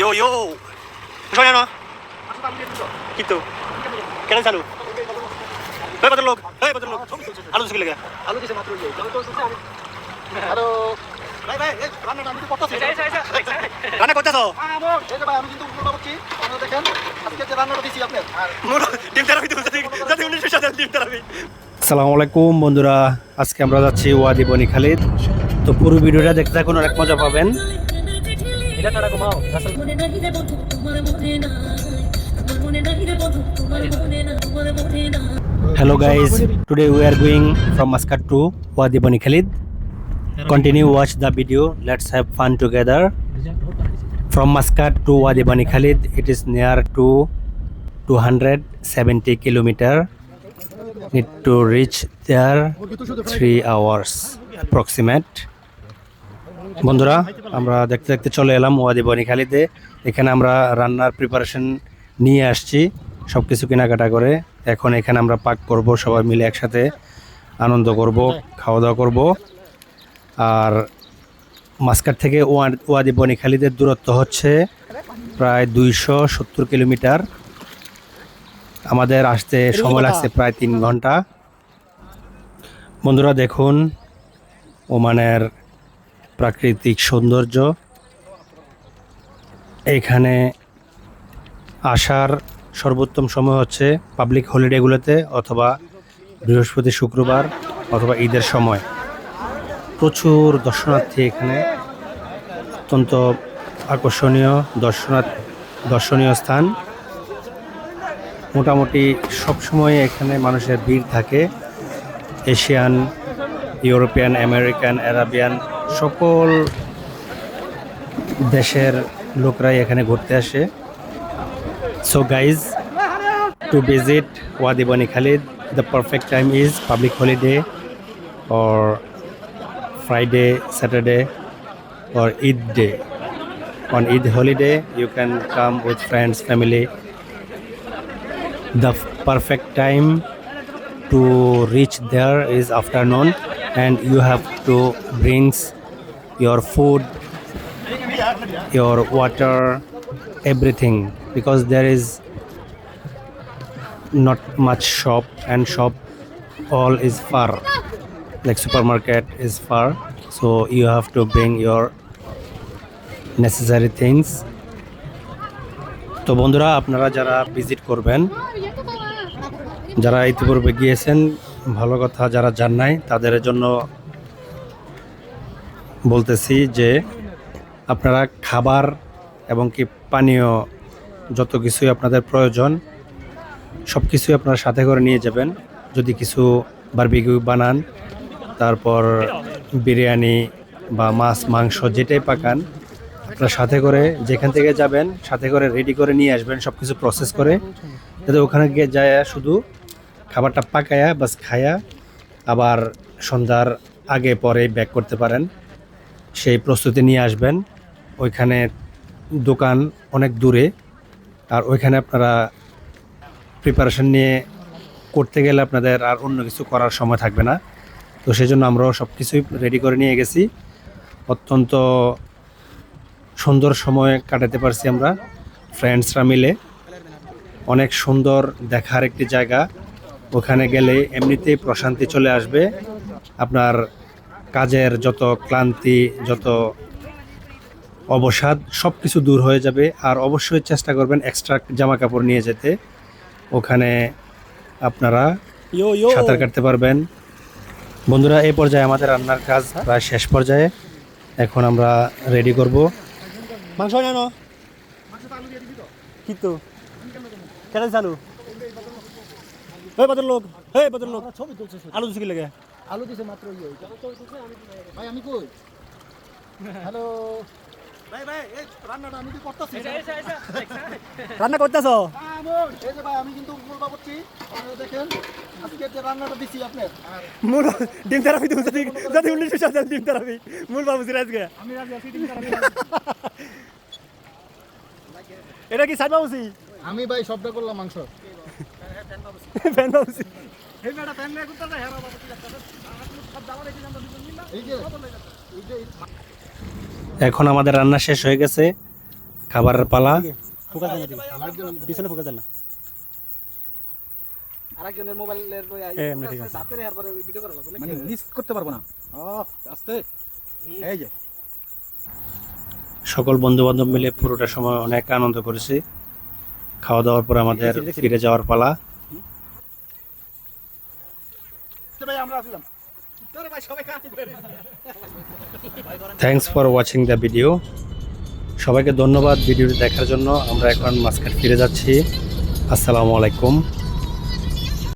Yo, yo. Soalnya no. Gitu. Hei, Badrulog. আলু দিছে লেগে আলু দিছে মাত্র ইয়ে আমি তো বলছি আমি হ্যালো ভাই ভাই এই আমি করতেছি রান্না করতেছো এই যে ভাই আমি কিন্তু উল্টো করছি আপনারা দেখেন আজকে যে রান্নাটা দিছি আপনার ডিম তেরাবি যাতে যাতে উনিশ ডিম তেরাবি আসসালামু আলাইকুম বন্ধুরা। আজকে আমরা যাচ্ছি ওয়াদি বনি খালিদ তো পুরো ভিডিওটা দেখতে থাকুন অনেক মজা পাবেন। এটা কাটা ঘুমাও hello guys today we are going from Muscat to Wadi Bani Khalid continue watch the video let's have fun together from Muscat to Wadi Bani Khalid it is near to two hundred seventy kilometre need to reach there three hours approximate বন্ধুরা আমরা দেখতে দেখতে চলে এলাম ওয়াদি বনি খালিদে। এখানে আমরা রান্নার প্রিপারেশন নিয়ে আসছি সব কিছু কেনাকাটা করে। এখন এখানে আমরা পাক করব সবাই মিলে একসাথে আনন্দ করব খাওয়া দাওয়া করব। আর মাস্কাট থেকে ওয়া- ওয়াদি বনি খালিদের দূরত্ব হচ্ছে প্রায় দুইশো সত্তর কিলোমিটার। আমাদের আসতে সময় লাগছে প্রায় তিন ঘণ্টা। বন্ধুরা দেখুন ওমানের প্রাকৃতিক সৌন্দর্য। এখানে আসার সর্বোত্তম সময় হচ্ছে পাবলিক হলিডেগুলোতে অথবা বৃহস্পতি শুক্রবার অথবা ঈদের সময়। প্রচুর দর্শনার্থী এখানে। অত্যন্ত আকর্ষণীয় দর্শনার্থ দর্শনীয় স্থান। মোটামুটি সবসময় এখানে মানুষের ভিড় থাকে। এশিয়ান, ইউরোপিয়ান, আমেরিকান অ্যারাবিয়ান সকল দেশের লোকরাই এখানে ঘুরতে আসে। So guys to visit Wadi Bani Khalid the perfect time is public holiday or Friday Saturday or Eid day on Eid holiday you can come with friends family the perfect time to reach there is afternoon and you have to brings your food, your water, everything because there is not much shop and shop all is far like supermarket is far so you have to bring your necessary things তো বন্ধুরা আপনারা যারা visit করবেন যারা ইতিপূর্বে গিয়েছেন ভালো কথা যারা যান নাই তাদের জন্য বলতেছি যে আপনারা খাবার এবং কি পানীয় যত কিছুই আপনাদের প্রয়োজন সব কিছুই আপনারা সাথে করে নিয়ে যাবেন। যদি কিছু বারবিকিউ বানান, তারপর বিরিয়ানি বা মাছ, মাংস যেটাই পাকান, আপনারা সাথে করে যেখান থেকে যাবেন, সাথে করে রেডি করে নিয়ে আসবেন সব কিছু প্রসেস করে। যাতে ওখানে গিয়ে যায় শুধু খাবারটা পাকায়া, বাস খায়া আবার সন্ধ্যার আগে পরে ব্যাক করতে পারেন। সেই প্রস্তুতি নিয়ে আসবেন। ওইখানে দোকান অনেক দূরে। আর ওইখানে আপনারা প্রিপারেশন নিয়ে করতে গেলে আপনাদের আর অন্য কিছু করার সময় থাকবে না। তো সেই জন্য আমরাও সব কিছুই রেডি করে নিয়ে গেছি। অত্যন্ত সুন্দর সময় কাটাতে পারছি আমরা ফ্রেন্ডসরা মিলে। অনেক সুন্দর দেখার একটি জায়গা। ওখানে গেলে এমনিতেই প্রশান্তি চলে আসবে। আপনার কাজের যত ক্লান্তি যত অবসাদ সব কিছু দূর হয়ে যাবে। আর অবশ্যই চেষ্টা করবেন এক্সট্রা জামা কাপড় নিয়ে যেতে। ওখানে আপনারা. সাঁতার কাটতে পারবেন। বন্ধুরা এই পর্যায়ে আমাদের রান্নার কাজ প্রায় শেষ পর্যায়ে। এখন আমরা রেডি করব। মাংস হয় না no? কিন্তু চালু লোক। হে বদল লোক ছবি তুলছে আলু দিছে লেগে? আলু দিছে মাত্র ইয়ে ভাই আমি কই? হ্যালো? ভাই ভাই এই রান্নাটা আমি তো করতেছি? রান্না করতেছো? এই যে ভাই আমি কিন্তু বলবা করছি আপনারা দেখেন আজকে যে রান্নাটা দিছি আপনার। মূল ডিম তেরাবি তুমি যাতে যাতে উনিশ সাথে ডিম তেরাবি মূল বাবু আমি রাজি আছি ডিম এটা কি সাইড বাবুসি আমি ভাই সবটা করলাম মাংস। ফ্যান বাবুসি এখন আমাদের রান্না শেষ হয়ে গেছে। খাবারের পালা। পিছনে ফোকাস না। আরেকজনের মোবাইলের ভিডিও করা মানে মিস করতে পারব না। আস্তে। এই যে। সকল বন্ধু বান্ধব মিলে পুরোটা সময় অনেক আনন্দ করেছি। খাওয়া দাওয়ার পর আমাদের ফিরে যাওয়ার পালা তো thanks for watching the video সবাইকে ধন্যবাদ ভিডিওটি দেখার জন্য। আমরা এখন মাঝখানে ফিরে যাচ্ছি। আসসালামু আলাইকুম।